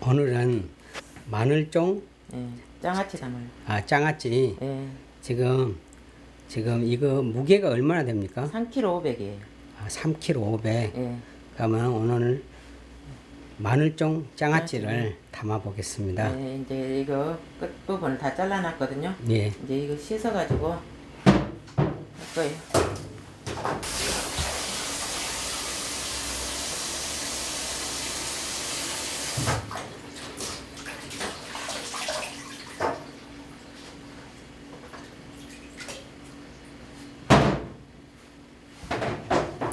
오늘은 마늘종 예, 장아찌 담아요. 아 장아찌 예, 지금 지금 이거 무게가 얼마나 됩니까? 3kg 500이에요. 아, 3kg 500. 예, 그러면 오늘 마늘종 장아찌를 담아 보겠습니다. 예, 이제 이거 끝 부분을 다 잘라놨거든요. 예. 이제 이거 씻어가지고 할 거예요.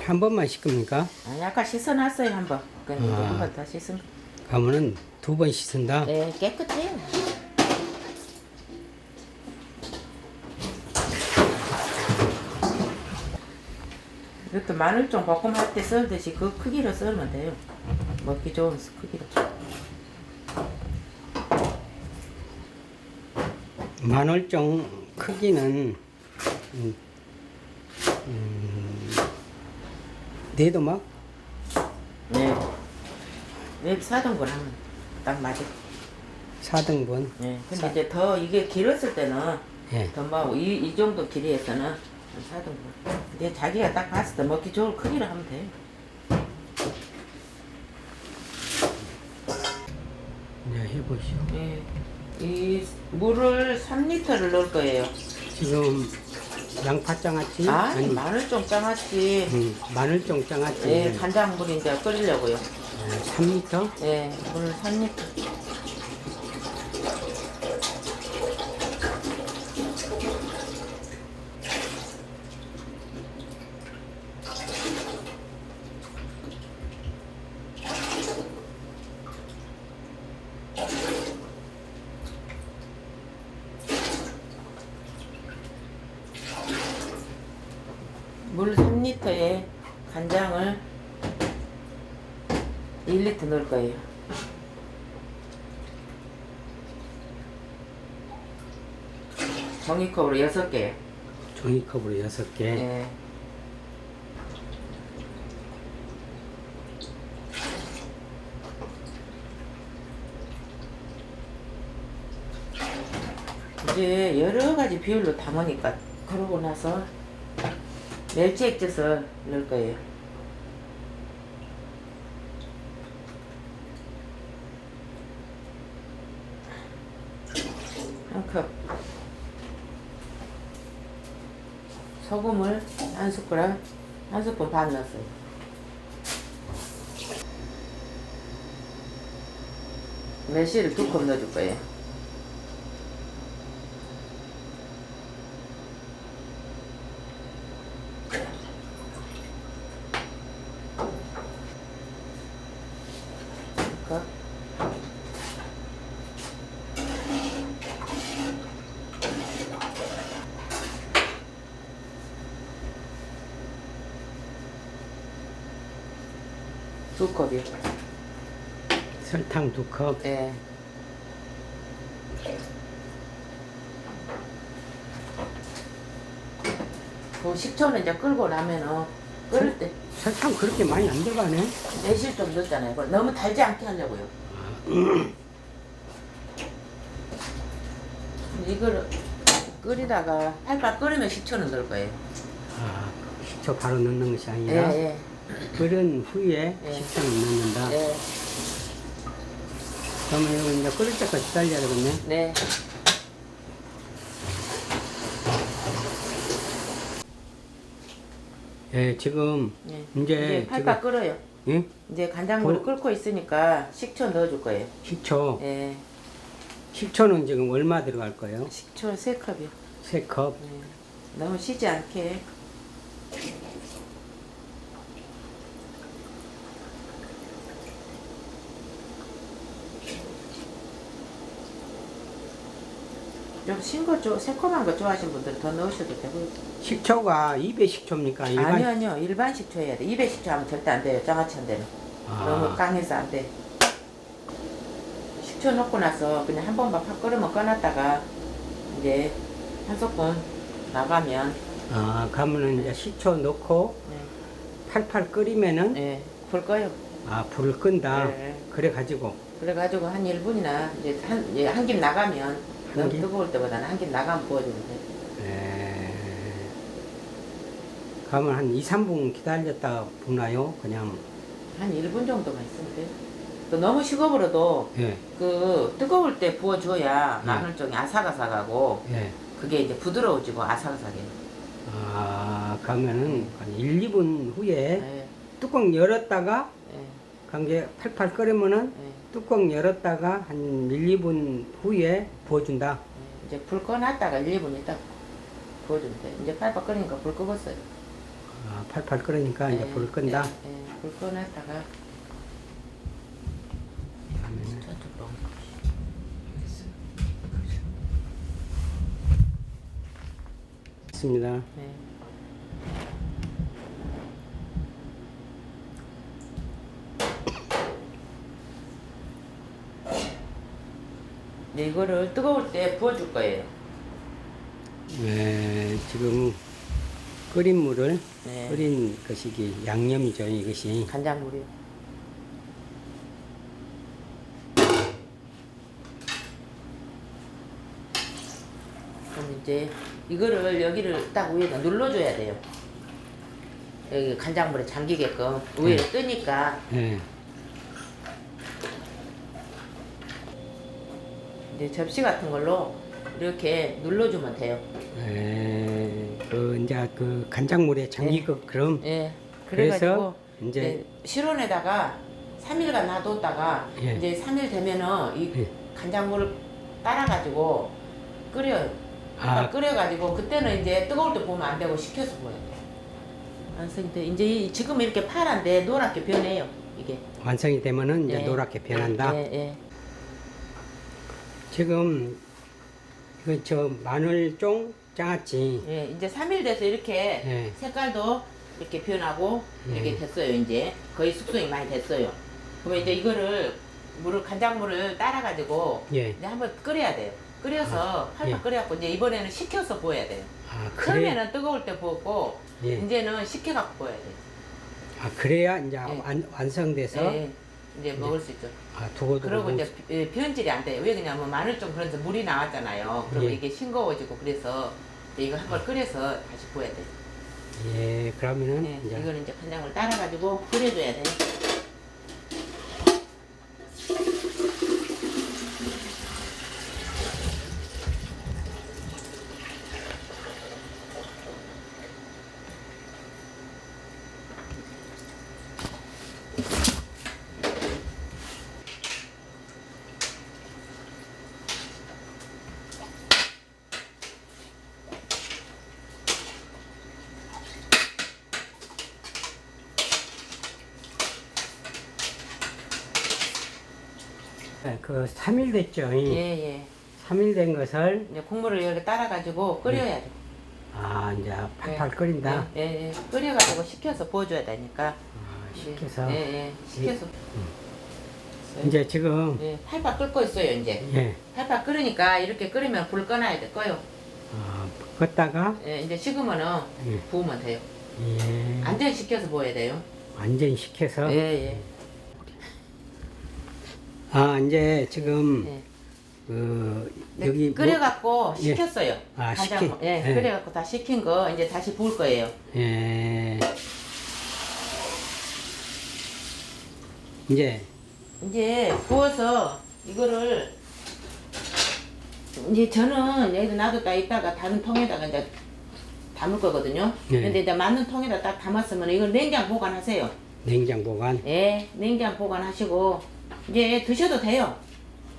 한 번만 씻습니까? 아니 아까 씻어놨어요 한번. 그럼 이제 아. 한번 더 씻은 거. 그러면은 두 번 씻는다. 예, 깨끗해요. 이것도 마늘종 볶음할 때 썰듯이 그 크기로 썰면 돼요. 먹기 좋은 크기로. 마늘종 크기는 음, 음, 네도막 네. 네, 사등분 하면 딱 맞아. 4등분. 네. 근데 이제 더 이게 길었을 때는 예. 더 뭐, 이, 이 정도 길이에서는 사등분. 근데 자기가 딱 봤을 때 먹기 좋은 크기로 하면 돼요. 이제 해보시오. 예. 이 물을 3리터를 넣을 거예요. 지금 양파 장아찌 아니, 마늘 좀 짜놨지. 음, 마늘종 장아찌 예, 간장물 이제 끓이려고요. 3리터 예, 물 3리터. 물 3리터에 간장을 1리터 넣을 거예요. 종이컵으로 6개. 종이컵으로 6개 예. 이제 여러 가지 비율로 담으니까 그러고 나서 멸치 액젓을 넣을 거예요. 한 컵. 소금을 한 숟가락, 한 스푼 반 넣었어요. 매실을 두 컵 넣어줄 거예요. 두 컵이요. 설탕 2컵 네. 그 식초는 이제 끓고 나면은 끓을 때 설탕 그렇게 많이 안 들어가네 매실 좀 넣었잖아요. 그걸 너무 달지 않게 하려고요. 이거를 끓이다가 팔팔 끓으면 식초는 넣을 거예요. 아, 식초 바로 넣는 것이 아니라 예, 끓은 후에 예. 식초를 넣는다 예, 예, 그러면 이거 이제 끓을 때까지 기다려야 되겠네 네. 예, 지금 예. 이제 이제 팔팔 끓어요. 예? 이제 간장물을 볼- 끓고 있으니까 식초 넣어줄 거예요. 식초 예, 식초는 지금 얼마 들어갈 거예요? 식초 세 컵이요. 세 컵. 네. 너무 쉬지 않게 좀 싱거 좀 새콤한 거 좋아하시는 분들 더 넣으셔도 되고 식초가 200식초입니까? 일반 아니요 아니요 일반 식초 해야 돼 200 식초 하면 절대 안 돼요 장아찌 한 대는 아. 너무 강해서 안 돼 식초 넣고 나서 그냥 한 번만 팍 끓으면 꺼놨다가 이제 한 스푼 나가면 아, 그러면은 이제 식초 넣고 네. 팔팔 끓이면은 네, 불 꺼요. 아 불을 끈다. 네. 그래 가지고 그래가지고 한 1분이나 이제 한, 예, 한김 나가면 너무 김? 뜨거울 때보다는 한김 나가면 부어주면 돼. 에... 그러면 한 2, 3분 기다렸다 붓나요? 그냥 한 1분 정도만 있으면 돼. 또 너무 식어버려도 예. 그 뜨거울 때 부어줘야 네. 마늘 쪽이 아삭아삭하고 예. 그게 이제 부드러워지고 아삭아삭해. 아 그러면은 한 1, 2분 후에 예, 뚜껑 열었다가 예, 관계 팔팔 끓으면은 예, 뚜껑 열었다가 한 1, 2분 후에 부어준다. 예. 이제 불 꺼놨다가 1, 2분 있다 부어주면 돼. 이제 팔팔 끓으니까 불 끄겠어요. 아, 팔팔 끓으니까 이제 예, 불을 끈다. 예, 예. 불 꺼놨다가 그러면은 저쪽 봐. 있습니다. 네. 네, 이거를 뜨거울 때 부어줄 거예요. 네, 지금 끓인 물을 네. 끓인 것이 양념이죠. 이것이 간장물이요. 그럼 이제 이거를 여기를 딱 위에다 눌러줘야 돼요. 여기 간장물에 잠기게끔 위에 네. 뜨니까 예. 이제 접시 같은 걸로 이렇게 눌러주면 돼요. 에, 그 이제 그 간장물에 잠기고 그럼 예. 그래서 이제 이제 실온에다가 3일간 놔뒀다가 예. 이제 3일 되면은 이 예. 간장물을 따라가지고 끓여요. 아. 끓여가지고 그때는 이제 뜨거울 때 보면 안 되고 식혀서 보여요. 완성돼. 이제 이- 지금 이렇게 파란데 노랗게 변해요. 이게. 완성이 되면은 이제 예. 노랗게 변한다. 예, 예. 지금 그 저 마늘쫑 장아찌 예, 이제 3일 돼서 이렇게 예. 색깔도 이렇게 변하고 이렇게 예. 됐어요. 이제 거의 숙성이 많이 됐어요. 그러면 이제 이거를 물을 간장물을 따라 가지고 예. 이제 한번 끓여야 돼요. 끓여서 팔팔 예. 끓여갖고 이제 이번에는 식혀서 부어야 돼요. 아 그래 처음에는 뜨거울 때 부었고 예. 이제는 식혀갖고 부어야 돼요. 아 그래야 이제 예. 완, 완성돼서 예, 이제 먹을 수 있죠. 아 두고 두고 그리고 먹- 이제 비- 예, 변질이 안 돼요. 왜 그냐면 마늘 좀 그래서 물이 나왔잖아요. 그리고 예. 이게 싱거워지고 그래서 이제 이거 한 번 끓여서 다시 부어야 돼요. 예 그러면은 예, 이제 이거는 이제 간장을 따라가지고 끓여줘야 돼요. 그 3일 됐죠. 이 예, 예. 3일 된 것을 이제 국물을 이렇게 따라가지고 끓여야 돼. 아 이제 팔팔 예. 끓인다. 예, 예, 예. 끓여가지고 식혀서 부어줘야 되니까. 아, 식혀서 예, 예. 식혀서. 이제 지금 예, 팔팔 끓고 있어요, 이제. 예 팔팔 끓으니까 이렇게 끓이면 불 꺼놔야 될 거요. 아, 껐다가 예, 이제 식으면은 예. 부으면 돼요. 예 안전 식혀서 부어야 돼요. 완전 식혀서 예, 예. 아 이제 지금 예. 그 네, 여기 뭐- 끓여갖고 예. 식혔어요. 아, 간장, 식힌- 예, 예. 끓여갖고 다 식힌 거 이제 다시 부을 거예요. 예 이제 이제 부어서 이거를 이제 저는 여기다 놔뒀다 있다가 다른 통에다가 이제 담을 거거든요. 네. 근데 이제 맞는 통에다 딱 담았으면 이걸 냉장 보관하세요. 냉장 보관 예, 냉장 보관하시고 이제 드셔도 돼요.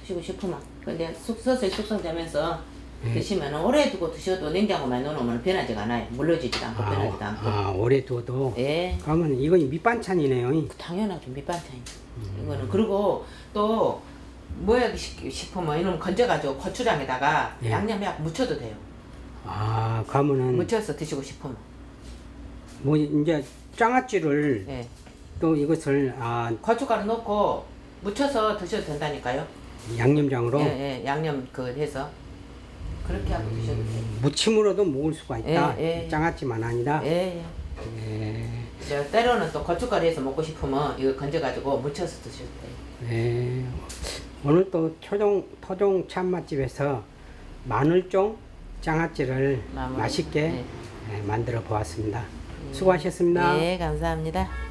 드시고 싶으면. 근데 숙 서서히 숙성되면서 네. 드시면 오래 두고 드셔도 냉장고만 넣어놓으면 변하지가 않아요. 물러지지도 않고 변하지도 아, 않고. 아 오래 둬도 예, 그러면 이건 밑반찬이네요 당연하죠 밑반찬이. 음. 이거는 그리고 또 싶- 싶으면 이놈 건져가지고 고추장에다가 예. 양념 약 묻혀도 돼요. 아 그러면은 묻혀서 드시고 싶으면. 뭐 이제 장아찌를 예. 또 이것을 아 고춧가루 넣고 묻혀서 드셔도 된다니까요. 양념장으로 예, 예, 양념 그 해서 그렇게 하고 드셔도 돼요. 무침으로도 먹을 수가 있다 예, 예. 장아찌만 아니라 예, 예. 예. 저 때로는 또 고춧가루에서 먹고 싶으면 이거 건져가지고 무쳐서 드셔도 돼요. 네. 오늘 또 토종 토종 참맛집에서 마늘종 장아찌를 마무리. 맛있게 네. 네, 만들어 보았습니다. 수고하셨습니다. 네, 감사합니다.